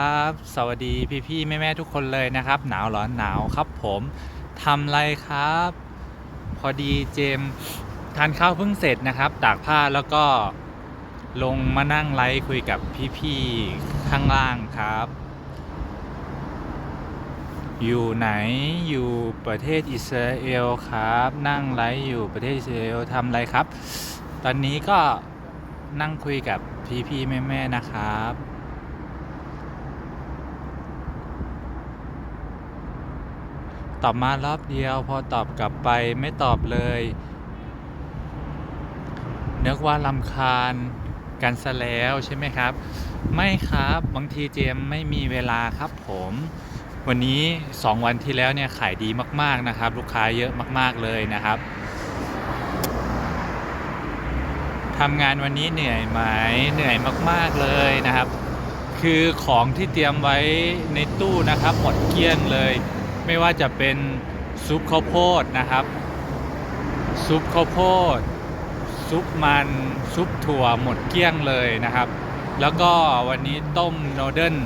ครับสวัสดีพี่ๆแม่ๆทุกคนเลยนะครับ หนาวหรอหนาวครับผมทำไรครับ พอดีเจมทานข้าวเพิ่งเสร็จนะครับตากผ้าแล้วก็ลงมานั่งไลฟ์คุยกับพี่ๆข้างล่างครับ อยู่ไหนอยู่ประเทศอิสราเอลครับ นั่งไลฟ์อยู่ประเทศอิสราเอลทำไรครับ ตอนนี้ก็นั่งคุยกับพี่ๆแม่ๆนะครับ ตอบมารอบเดียว พอตอบกลับไปไม่ตอบเลยนึกว่าลำคาญกันซะแล้วใช่ไหมครับ ไม่ครับบางทีเจมไม่มีเวลาครับผม วันนี้ 2 วันที่แล้วเนี่ยขายดีมาก ๆนะครับ ลูกค้าเยอะมาก ๆเลยนะครับทำงานวันนี้เหนื่อยไหมเหนื่อยมาก ๆเลยนะครับ คือของที่เตรียมไว้ในตู้นะครับหมดเกลี้ยงเลย ไม่ว่าจะเป็นซุปข้าวโพดนะครับ ซุปข้าวโพด ซุปมันซุปถั่วหมดเกลี้ยงเลยนะครับ แล้วก็วันนี้ต้มโนเดิล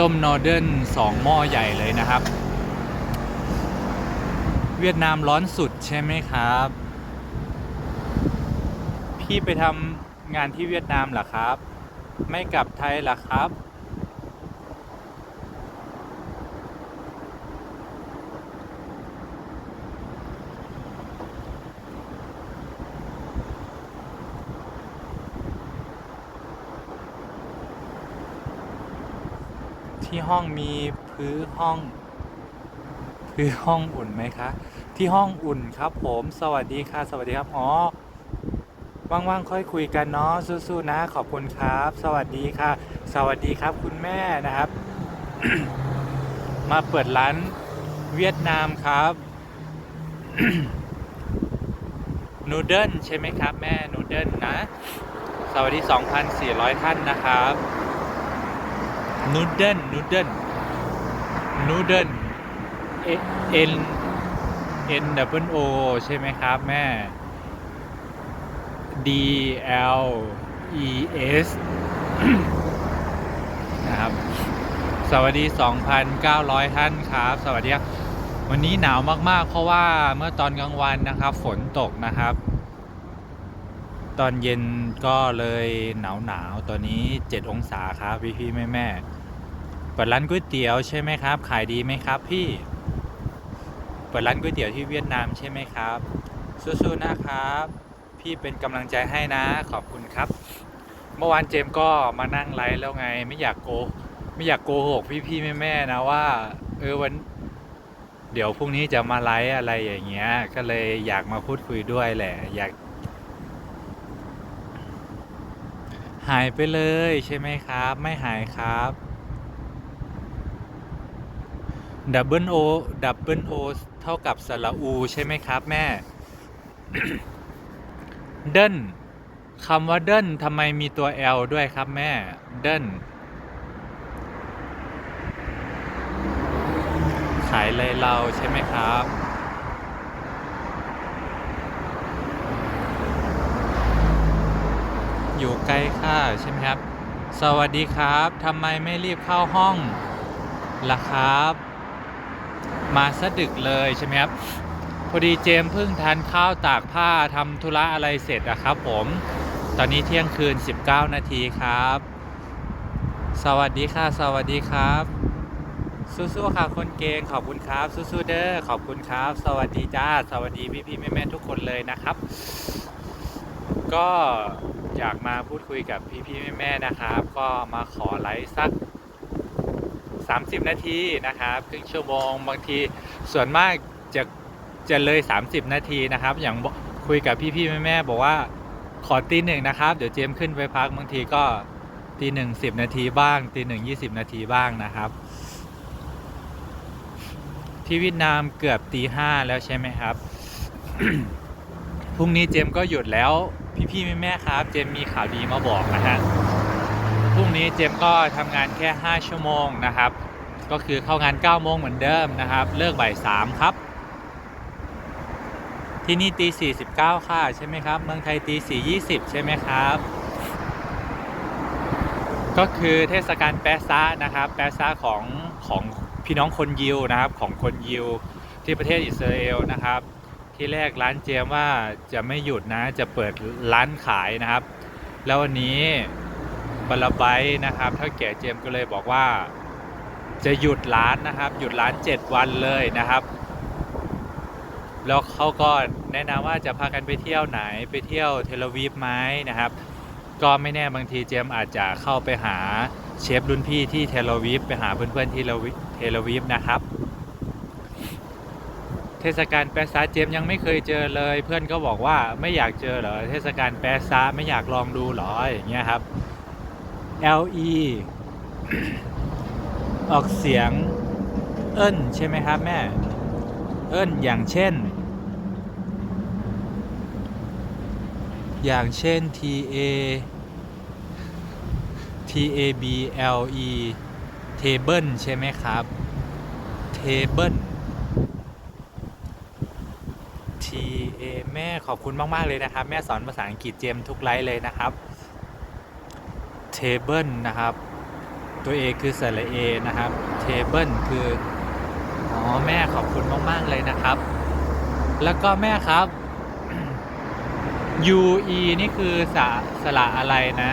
ต้มโนเดิลสองหม้อใหญ่เลยนะครับ เวียดนามร้อนสุดใช่ไหมครับ พี่ไปทำงานที่เวียดนามเหรอครับ ไม่กลับไทยเหรอครับ ที่ห้องมีพื้นห้องพื้นห้องอุ่นไหมคะ ที่ห้องอุ่นครับ ผม สวัสดีค่ะ สวัสดีครับอ๋อว่างๆค่อยคุยกันเนาะสู้ๆนะ ขอบคุณครับ สวัสดีค่ะ สวัสดีครับ คุณแม่นะครับ มาเปิดร้านเวียดนามครับนูเดิลใช่ไหมครับ แม่นูเดิลนะ สวัสดี 2,400 ท่านนะครับ นูเดิลนูเดิลนูเดิลเอ็นเอ็นดับเบิลโอใช่ไหมครับแม่ D L E S นะครับ สวัสดี 2,900 ท่านครับ สวัสดีครับ วันนี้หนาวมากๆ เพราะว่าเมื่อตอนกลางวันนะครับ ฝนตกนะครับ ตอนเย็นก็เลยหนาวหนาวๆตอนนี้ 7 องศาครับพี่พี่แม่แม่ๆ ปิดร้านก๋วยเตี๋ยวใช่ไหมครับ ขายดีไหมครับ พี่ เปิดร้านก๋วยเตี๋ยวที่เวียดนามใช่ไหมครับ สู้ๆนะครับ พี่เป็นกำลังใจให้นะ ขอบคุณครับ เมื่อวานเจมก็มานั่งไลฟ์แล้วไง ไม่อยากโก ไม่อยากโกหกพี่ๆแม่ๆนะว่า เออวัน เดี๋ยวพรุ่งนี้จะมาไลฟ์อะไรอย่างเงี้ย ก็เลยอยากมาพูดคุยด้วยแหละ อยากหายไปเลยใช่ไหมครับ ไม่หายครับ ดับเบิลโอดับเบิลโอเท่ากับสระอูใช่ไหมครับแม่ เดินคำว่าเดินทำไมมีตัว L ด้วยครับแม่ เดินขายเลยเราใช่ไหมครับ อยู่ไกล้ค่ะใช่ไหมครับ สวัสดีครับทำไมไม่รีบเข้าห้องล่ะครับ มาสะดึกเลยใช่ไหมครับพอดีเจมเพิ่งทานข้าวตากผ้าทำธุระอะไรเสร็จอะครับผม ตอนนี้เที่ยงคืน 19 นาทีครับ สวัสดีค่ะ สวัสดีครับ สู้ๆค่ะคนเก่งขอบคุณครับ สู้ๆเด้อขอบคุณครับ สวัสดีจ้า สวัสดีพี่ๆแม่ๆทุกคนเลยนะครับ ก็อยากมาพูดคุยกับพี่ๆแม่ๆนะครับ ก็มาขอไลฟ์สัก 30 นาทีนะครับครึ่งชั่วโมงบางทีส่วนมากจะจะเลย 30 นาทีนะครับ อย่างคุยกับพี่ๆแม่ๆบอกว่าขอตีหนึ่งนะครับ เดี๋ยวเจมขึ้นไปพักบางทีก็ตีหนึ่งสิบนาทีบ้างตีหนึ่งยี่สิบนาทีบ้างนะครับ ที่เวียดนามเกือบตีห้าแล้วใช่ไหมครับพรุ่งนี้เจมก็หยุดแล้ว พี่ๆแม่ๆครับ เจมมีข่าวดีมาบอกนะฮะ รุ่งนี้เจมก็ทำงานแค่ 5 ชั่วโมงนะครับ ก็คือเข้างาน 9 โมงเหมือนเดิมนะครับ เลิกบ่าย 3 ครับ ที่นี่ตี 49 ค่ะ ใช่ไหมครับ เมืองไทยตี 4 20 ใช่ไหมครับ ก็คือเทศกาลแปะซะนะครับ แปะซะของของพี่น้องคนยิวนะครับ ของคนยิวที่ประเทศอิสราเอลนะครับที่แรกร้านเจมว่าจะไม่หยุดนะจะเปิดร้านขายนะครับ แล้ววันนี้ บาลาไบนะครับเท่าแก่เจมก็เลยบอกว่า จะหยุดร้านนะครับ หยุดร้าน 7 วันเลยนะครับ แล้วเขาก็แนะนำว่าจะพากันไปเที่ยวไหนไปเที่ยวเทลวีฟไหมนะครับ ก็ไม่แน่บางทีเจมอาจจะเข้าไปหาเชฟรุ่นพี่ที่เทลวีฟไปหาเพื่อนๆที่เทลวีฟนะครับเทศกาลแปซาเจมยังไม่เคยเจอเลย เพื่อนก็บอกว่าไม่อยากเจอเหรอเทศกาลแปซาไม่อยากลองดูหรออย่างเงี้ยครับ L E ออกเสียง เอิ้นใช่ไหมครับแม่ เอิ้นอย่างเช่น อย่างเช่น T A T A B L E table ใช่ไหมครับ table T A แม่ขอบคุณมาก ๆ เลยนะครับ แม่สอนภาษาอังกฤษเจมทุกไลฟ์เลยนะครับ table นะครับ ตัว A คือสระ A นะครับ table คือ อ๋อ แม่ขอบคุณมาก ๆ เลยนะครับ แล้วก็แม่ครับ U E นี่คือสระสระอะไรนะ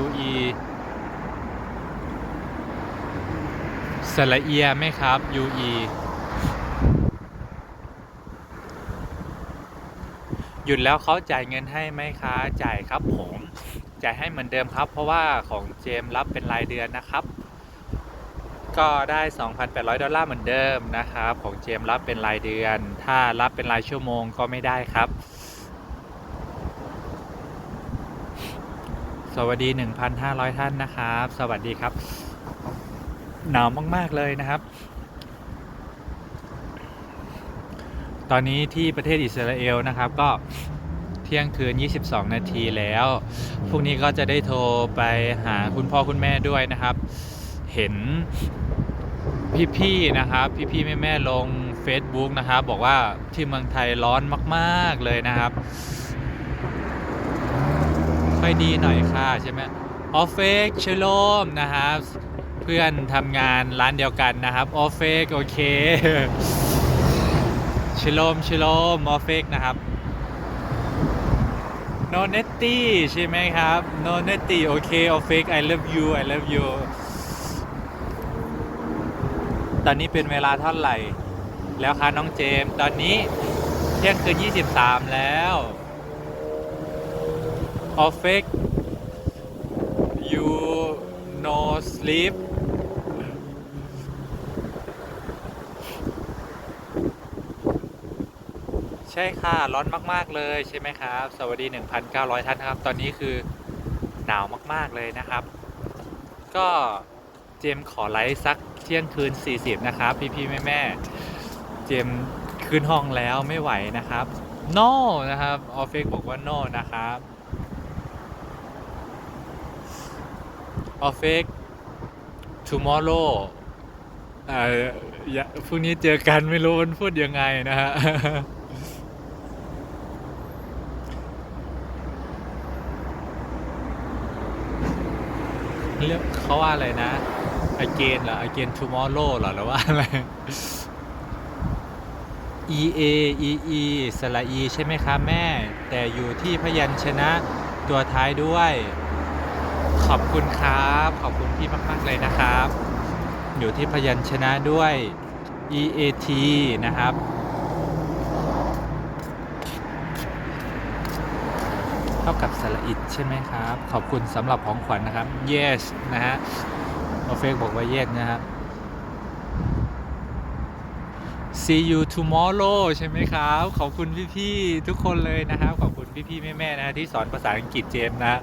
U E สระเอียไหมครับ U E หยุดแล้วเขาจ่ายเงินให้ไหมคะ จ่ายครับผม จ่ายให้เหมือนเดิมครับ เพราะว่าของเจมส์รับเป็นรายเดือนนะครับ ก็ได้ 2,800 ดอลลาร์เหมือนเดิมนะครับ ของเจมส์รับเป็นรายเดือน ถ้ารับเป็นรายชั่วโมงก็ไม่ได้ครับ สวัสดี 1,500 ท่านนะครับ สวัสดีครับ หนาวมากๆเลยนะครับตอนนี้ที่ประเทศอิสราเอลนะครับก็ เที่ยงคืน 22 นาทีแล้ว พรุ่งนี้ก็จะได้โทรไปหาคุณพ่อคุณแม่ด้วยนะครับ เห็นพี่ๆนะครับ พี่ๆแม่ๆลง Facebook นะครับ บอกว่าที่เมืองไทยร้อนมาก ๆเลยนะครับ ค่อยดีหน่อยค่ะใช่ไหมออฟเฟกชโลมนะครับ เพื่อนทำงานร้านเดียวกันนะครับออฟเฟกโอเคชโลมชโลมออฟเฟกนะครับ โนเนตตี้ใช่ไหมครับโนเนตตี้โอเคออฟเฟก I love you I love you ตอนนี้เป็นเวลาเท่าไหร่ แล้วคะน้องเจม ตอนนี้เที่ยงคืน 23 แล้วออฟเฟก you no sleep ใช่ค่ะ ร้อนมาก ๆ เลยใช่ไหมครับ สวัสดี 1,900 ท่านครับ ตอนนี้คือหนาวมาก ๆ เลยนะครับ ก็เจมขอไลฟ์สักเที่ยงคืน 40 นะครับ พี่ๆแม่ๆเจมคืนห้องแล้วไม่ไหวนะครับ no นะครับออฟเฟกบอกว่า no นะครับออฟเฟก tomorrow เอ่ออย่าพรุ่งนี้เจอกันไม่รู้มันพูดยังไงนะฮะ เรียกเขาว่าอะไรนะ again เหรอ again tomorrow เหรอหรือว่าอะไร e a e e สระ e ใช่ไหมครับแม่ แต่อยู่ที่พยัญชนะตัวท้ายด้วย ขอบคุณครับ ขอบคุณพี่มาก ๆ เลยนะครับ อยู่ที่พยัญชนะด้วย e a t นะครับ ท่ากับสระอิดใช่ไหมครับ ขอบคุณสำหรับของขวัญนะครับ yes นะฮะโอเฟกบอกว่า yes นะครับ see you tomorrow ใช่ไหมครับ ขอบคุณพี่ๆทุกคนเลยนะครับ ขอบคุณพี่ๆแม่ๆนะที่สอนภาษาอังกฤษเจมส์นะ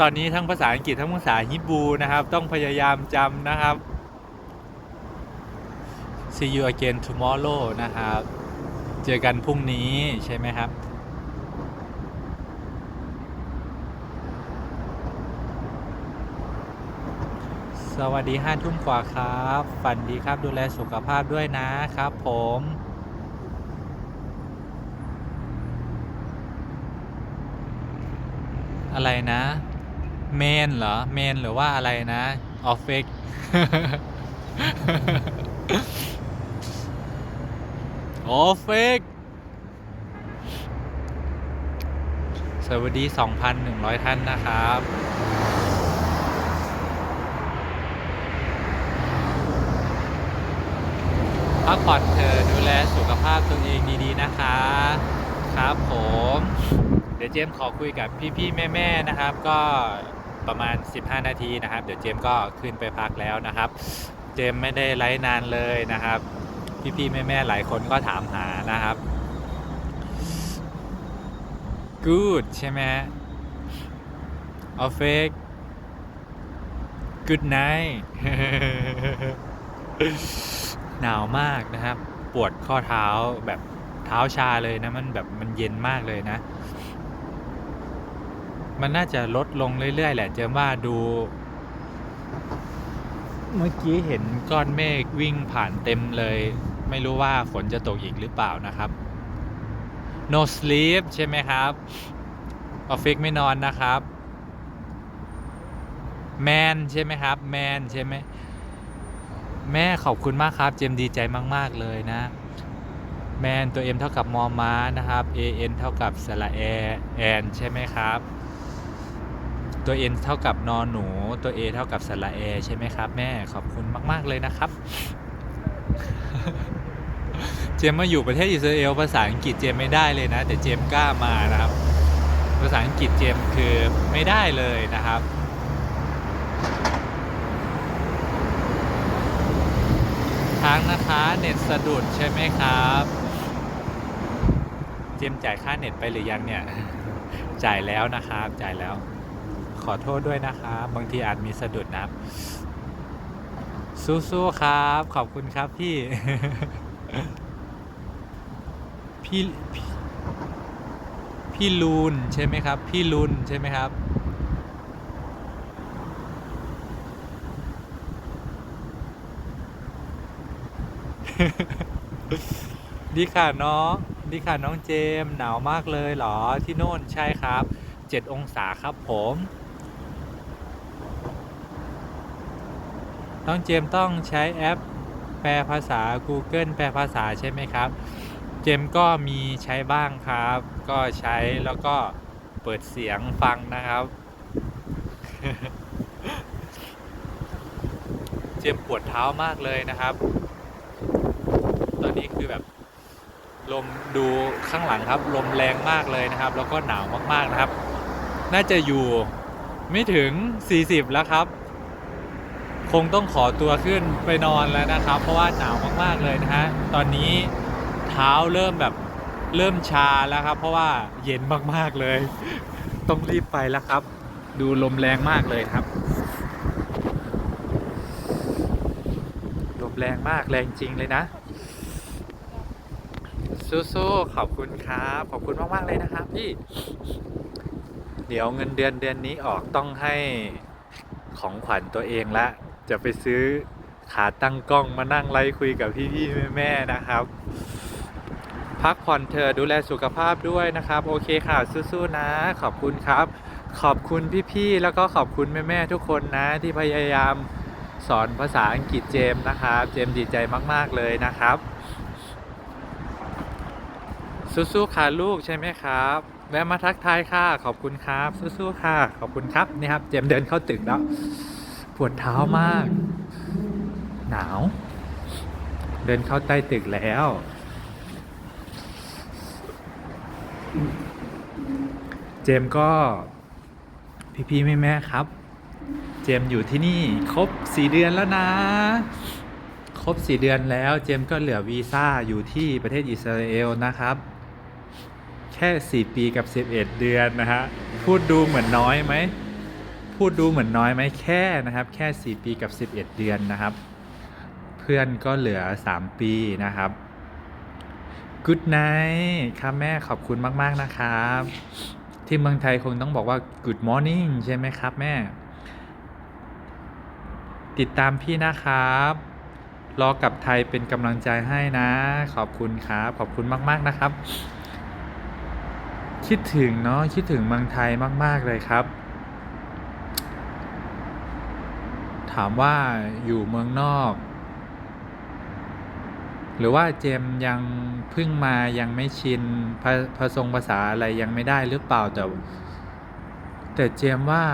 ตอนนี้ทั้งภาษาอังกฤษทั้งภาษาฮิบูนะครับ ต้องพยายามจำนะครับ see you again tomorrow นะครับ เจอกันพรุ่งนี้ใช่ไหมครับ สวัสดีห้าทุ่มกว่าครับ ฝันดีครับดูแลสุขภาพด้วยนะครับผมอะไรนะเมนเหรอเมนหรือว่าอะไรนะออฟเฟกออฟเฟกสวัสดี 2,100 ท่านนะครับ พักผ่อนเธอะดูแลสุขภาพตัวเองดีๆนะคะ ครับผม เดี๋ยวเจมส์ขอคุยกับพี่ๆแม่ๆนะครับ ก็ประมาณ 15 นาทีนะครับ เดี๋ยวเจมส์ก็ขึ้นไปพักแล้วนะครับ เจมส์ไม่ได้ไลฟ์นานเลยนะครับ พี่ๆแม่ๆหลายคนก็ถามหานะครับ good ใช่ไหมออฟเฟก good night หนาวมากนะครับ ปวดข้อเท้าแบบเท้าชาเลยนะ มันแบบมันเย็นมากเลยนะ มันน่าจะลดลงเรื่อยๆ แหละเจมว่าดู เมื่อกี้เห็นก้อนเมฆวิ่งผ่านเต็มเลย ไม่รู้ว่าฝนจะตกอีกหรือเปล่านะครับ no sleep ใช่ไหมครับ ออฟฟิกไม่นอนนะครับ แมนใช่ไหมครับ แมนใช่ไหม แม่ขอบคุณมากครับ เจมดีใจมาก ๆ เลยนะ แมนตัว M เท่ากับมอม้านะครับ AN เท่ากับสระแอแอนใช่ไหมครับ ตัว N เท่ากับนอนหนู ตัว A เท่ากับสระแอใช่ไหมครับ แม่ขอบคุณมาก ๆ เลยนะครับ เจมมาอยู่ประเทศอิสราเอลภาษาอังกฤษเจมไม่ได้เลยนะ แต่เจมกล้ามานะครับ ภาษาอังกฤษเจมคือไม่ได้เลยนะครับ ค้างนะคะ เน็ตสะดุดใช่ไหมครับ เจมจ่ายค่าเน็ตไปหรือยังเนี่ย จ่ายแล้วนะครับ จ่ายแล้ว ขอโทษด้วยนะครับ บางทีอาจมีสะดุดนะสู้ๆครับ ขอบคุณครับพี่ พี่ พี่ลูนใช่ไหมครับ พี่ลุนใช่ไหมครับ ดีค่ะน้องดีค่ะน้องเจม หนาวมากเลยเหรอที่โน่นใช่ครับ7องศาครับผม น้องเจมต้องใช้แอป แปลภาษา Google แปลภาษาใช่ไหมครับ เจมก็มีใช้บ้างครับ ก็ใช้แล้วก็เปิดเสียงฟังนะครับ เจมปวดเท้ามากเลยนะครับ คือแบบลมดูข้างหลังครับ ลมแรงมากเลยนะครับ แล้วก็หนาวมากๆนะครับ น่าจะอยู่ไม่ถึง 40 แล้วครับ คงต้องขอตัวขึ้นไปนอนแล้วนะครับ เพราะว่าหนาวมากๆเลยนะฮะตอนนี้เท้าเริ่มแบบเริ่มชาแล้วครับ เพราะว่าเย็นมากๆเลย ต้องรีบไปแล้วครับ ดูลมแรงมากเลยครับลมแรงมากแรงจริงเลยนะ สู้ๆขอบคุณครับ ขอบคุณมาก ๆ เลยนะครับ พี่ เดี๋ยวเงินเดือนเดือนนี้ออกต้องให้ของขวัญตัวเองละ จะไปซื้อขาตั้งกล้องมานั่งไลฟ์คุยกับพี่ๆแม่ๆนะครับ พักผ่อนเธอดูแลสุขภาพด้วยนะครับ โอเคค่ะสู้ๆนะ ขอบคุณครับ ขอบคุณพี่ๆแล้วก็ขอบคุณแม่ๆทุกคนนะ ที่พยายามสอนภาษาอังกฤษเจมส์นะครับ เจมส์ดีใจมาก ๆเลยนะครับ สู้ๆค่ะลูกใช่ไหมครับ แวะมาทักทายค่ะ ขอบคุณครับ สู้ๆค่ะ ขอบคุณครับนี่ครับ เจมเดินเข้าตึกแล้ว ปวดเท้ามาก หนาว เดินเข้าใต้ตึกแล้ว เจมก็ พี่ๆแม่ๆครับ เจมอยู่ที่นี่ครบสี่เดือนแล้วนะครบสี่เดือนแล้วเจมก็เหลือวีซ่าอยู่ที่ประเทศอิสราเอลนะครับ แค่ 4 ปีกับ 11 เดือนนะฮะพูดดูเหมือนน้อยไหมพูดดูเหมือนน้อยไหมแค่นะครับแค่ 4 ปีกับ 11 เดือนนะครับ เพื่อนก็เหลือ 3 ปีนะครับ Good night ครับแม่ขอบคุณมาก ๆ นะครับ ที่เมืองไทยคงต้องบอกว่า Good morning ใช่ไหมครับแม่ ติดตามพี่นะครับ รอกลับไทยเป็นกำลังใจให้นะ ขอบคุณครับ ขอบคุณมาก ๆ นะครับ คิดถึงเนาะคิดถึงเมืองไทยมาก ๆ เลยครับ ถามว่าอยู่เมืองนอก หรือว่าเจมยังเพิ่งมายังไม่ชินภาภาษงภาษาอะไรยังไม่ได้หรือเปล่าแต่แต่เจมว่า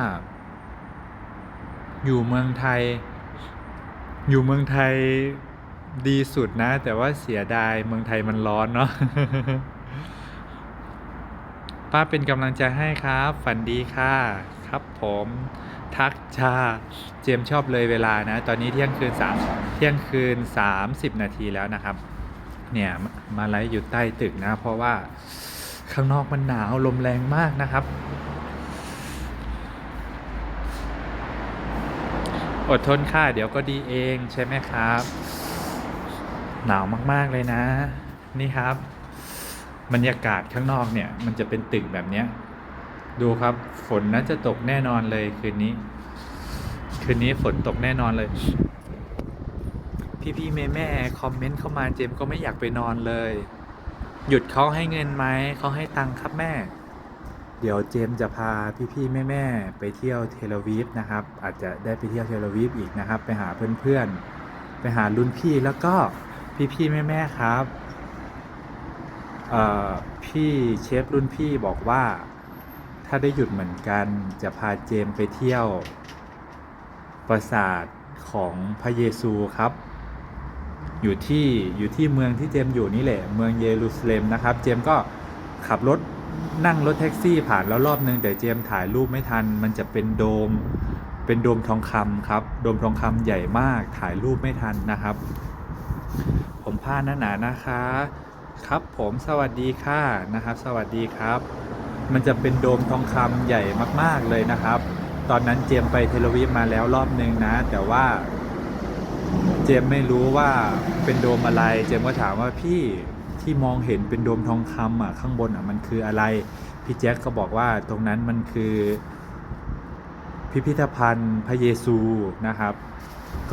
อยู่เมืองไทย อยู่เมืองไทยดีสุดนะ แต่ว่าเสียดายเมืองไทยมันร้อนเนาะ ป้าเป็นกำลังใจให้ครับ ฝันดีค่ะ ครับผมทักชาเจมชอบเลยเวลานะ ตอนนี้เที่ยงคืนสามเที่ยงคืน30นาทีแล้วนะครับ เนี่ยมามาไลฟ์อยู่ใต้ตึกนะ เพราะว่าข้างนอกมันหนาวลมแรงมากนะครับ อดทนค่ะเดี๋ยวก็ดีเองใช่ไหมครับ หนาวมากๆเลยนะ นี่ครับ บรรยากาศข้างนอกเนี่ย มันจะเป็นตึกแบบเนี้ย ดูครับฝนน่าจะตกแน่นอนเลยคืนนี้ คืนนี้ฝนตกแน่นอนเลย พี่ๆแม่แม่คอมเมนต์เข้ามาเจมส์ก็ไม่อยากไปนอนเลย หยุดเขาให้เงินไหมเขาให้ตังค์ครับแม่ เดี๋ยวเจมส์จะพาพี่ๆแม่ๆไปเที่ยวเทลวีฟนะครับ อาจจะได้ไปเที่ยวเทลวีฟอีกนะครับ ไปหาเพื่อนๆไปหารุ่นพี่แล้วก็พี่ๆแม่ๆครับ พี่เชฟรุ่นพี่บอกว่า ถ้าได้หยุดเหมือนกันจะพาเจมไปเที่ยว ปราสาทของพระเยซูครับ อยู่ที่อยู่ที่เมืองที่เจมอยู่นี่แหละ เมืองเยรูซาเล็มนะครับ เจมก็ขับรถนั่งรถแท็กซี่ผ่านแล้วรอบนึงแต่เจมถ่ายรูปไม่ทัน มันจะเป็นโดม เป็นโดมทองคำครับ โดมทองคำใหญ่มากถ่ายรูปไม่ทันนะครับ ผมพาหนาหนานะคะ ครับผมสวัสดีค่ะนะครับ สวัสดีครับ มันจะเป็นโดมทองคำใหญ่มาก ๆเลยนะครับ ตอนนั้นเจมไปเทลวีฟมาแล้วรอบนึงนะ แต่ว่าเจมไม่รู้ว่าเป็นโดมอะไร เจมก็ถามว่าพี่ที่มองเห็นเป็นโดมทองคำอะข้างบนอะมันคืออะไร พี่แจ็คก็บอกว่าตรงนั้นมันคือ พิพิธภัณฑ์พระเยซูนะครับ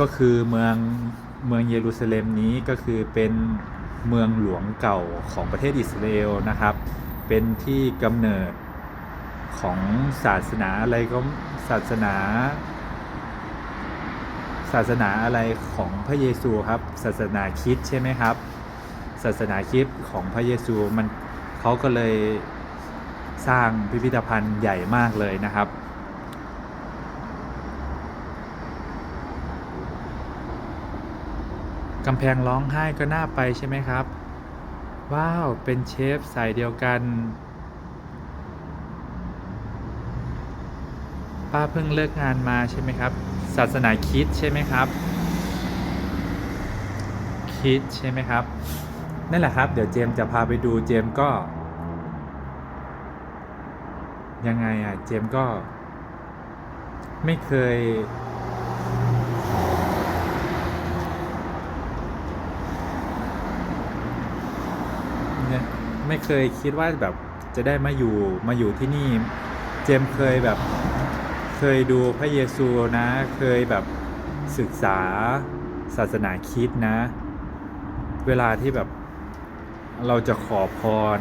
ก็คือเมืองเมืองเยรูซาเล็มนี้ก็คือเป็น เมืองหลวงเก่าของประเทศอิสราเอลนะครับ เป็นที่กำเนิดของศาสนาอะไรก็ศาสนา ศาสนาอะไรของพระเยซูครับ ศาสนาคิดใช่ไหมครับ ศาสนาคิดของพระเยซูมันเขาก็เลยสร้างพิพิธภัณฑ์ใหญ่มากเลยนะครับ กำแพงร้องไห้ก็น่าไปใช่ไหมครับ ว้าว เป็นเชฟสายเดียวกัน ป้าเพิ่งเลิกงานมาใช่ไหมครับ ศาสนาคิดใช่ไหมครับ คิดใช่ไหมครับ นั่นแหละครับ เดี๋ยวเจมจะพาไปดูเจมก็ ยังไงอะ เจมก็ ไม่เคย เนี่ย ไม่เคยคิดว่าแบบจะได้มาอยู่มาอยู่ที่นี่ เจมเคยแบบเคยดูพระเยซูนะ เคยแบบศึกษาศาสนาคิดนะ เวลาที่แบบเราจะขอพร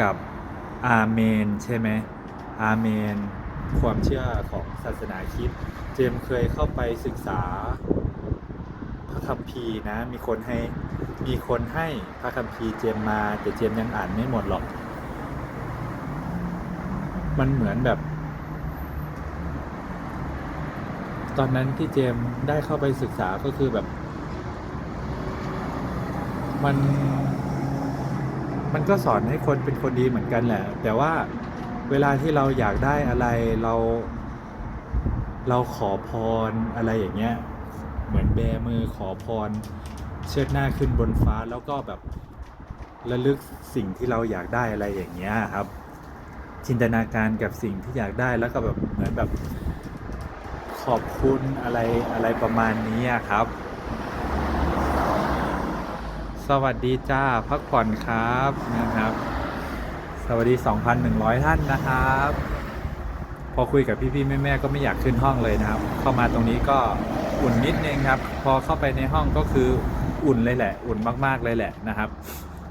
กับอาเมน ใช่ไหมอาเมน ความเชื่อของศาสนาคิด เจมเคยเข้าไปศึกษาพระคัมภีร์นะ มีคนให้ มีคนให้พระคัมภีร์เจมมา แต่เจมยังอ่านไม่หมดหรอก มันเหมือนแบบ ตอนนั้นที่เจมได้เข้าไปศึกษาก็คือแบบ มัน มันก็สอนให้คนเป็นคนดีเหมือนกันแหละ แต่ว่าเวลาที่เราอยากได้อะไรเรา เราขอพรอะไรอย่างเงี้ย เหมือนแบมือขอพร เชิดหน้าขึ้นบนฟ้าแล้วก็แบบระลึกสิ่งที่เราอยากได้อะไรอย่างเงี้ยครับ จินตนาการกับสิ่งที่อยากได้แล้วก็แบบเหมือนแบบขอบคุณอะไรอะไรประมาณนี้ครับ สวัสดีจ้าพักผ่อนครับนะครับ สวัสดี 2,100 ท่านนะครับ พอคุยกับพี่ๆแม่ๆก็ไม่อยากขึ้นห้องเลยนะครับ เข้ามาตรงนี้ก็อุ่นนิดนึงครับ พอเข้าไปในห้องก็คือ อุ่นเลยแหละ อุ่นมากๆเลยแหละนะครับ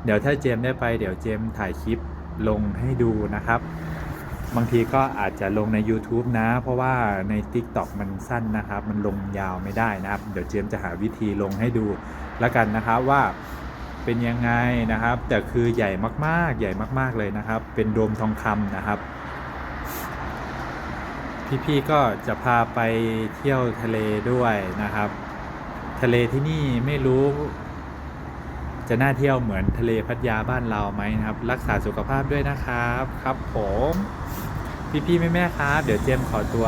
เดี๋ยวถ้าเจมได้ไปเดี๋ยวเจมถ่ายคลิปลงให้ดูนะครับ บางทีก็อาจจะลงใน YouTube นะ เพราะว่าใน TikTok มันสั้นนะครับ มันลงยาวไม่ได้นะครับ เดี๋ยวเจมจะหาวิธีลงให้ดูแล้วกันนะครับว่าเป็นยังไงนะครับ แต่คือใหญ่มากๆ ใหญ่มากๆเลยนะครับ เป็นโดมทองคำนะครับ พี่ๆก็จะพาไปเที่ยวทะเลด้วยนะครับ ทะเลที่นี่ไม่รู้ จะน่าเที่ยวเหมือนทะเลพัทยาบ้านเราไหมนะครับ รักษาสุขภาพด้วยนะครับครับผมพี่ๆแม่ๆครับ เดี๋ยวเจมขอตัว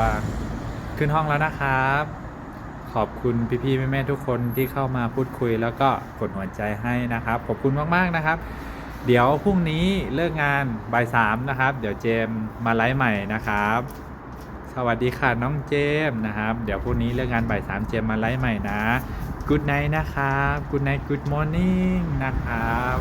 ขึ้นห้องแล้วนะครับ ขอบคุณพี่ๆแม่ๆทุกคนที่เข้ามาพูดคุย แล้วก็กดหัวใจให้นะครับ ขอบคุณมากๆนะครับ เดี๋ยวพรุ่งนี้เลิกงานบ่ายสามนะครับ เดี๋ยวเจมมาไลฟ์ใหม่นะครับ สวัสดีค่ะน้องเจมส์นะครับ เดี๋ยวพรุ่งนี้เรื่องงานบ่ายสามเจมส์มาไลฟ์ใหม่นะ Good night นะครับ Good night Good morning นะครับ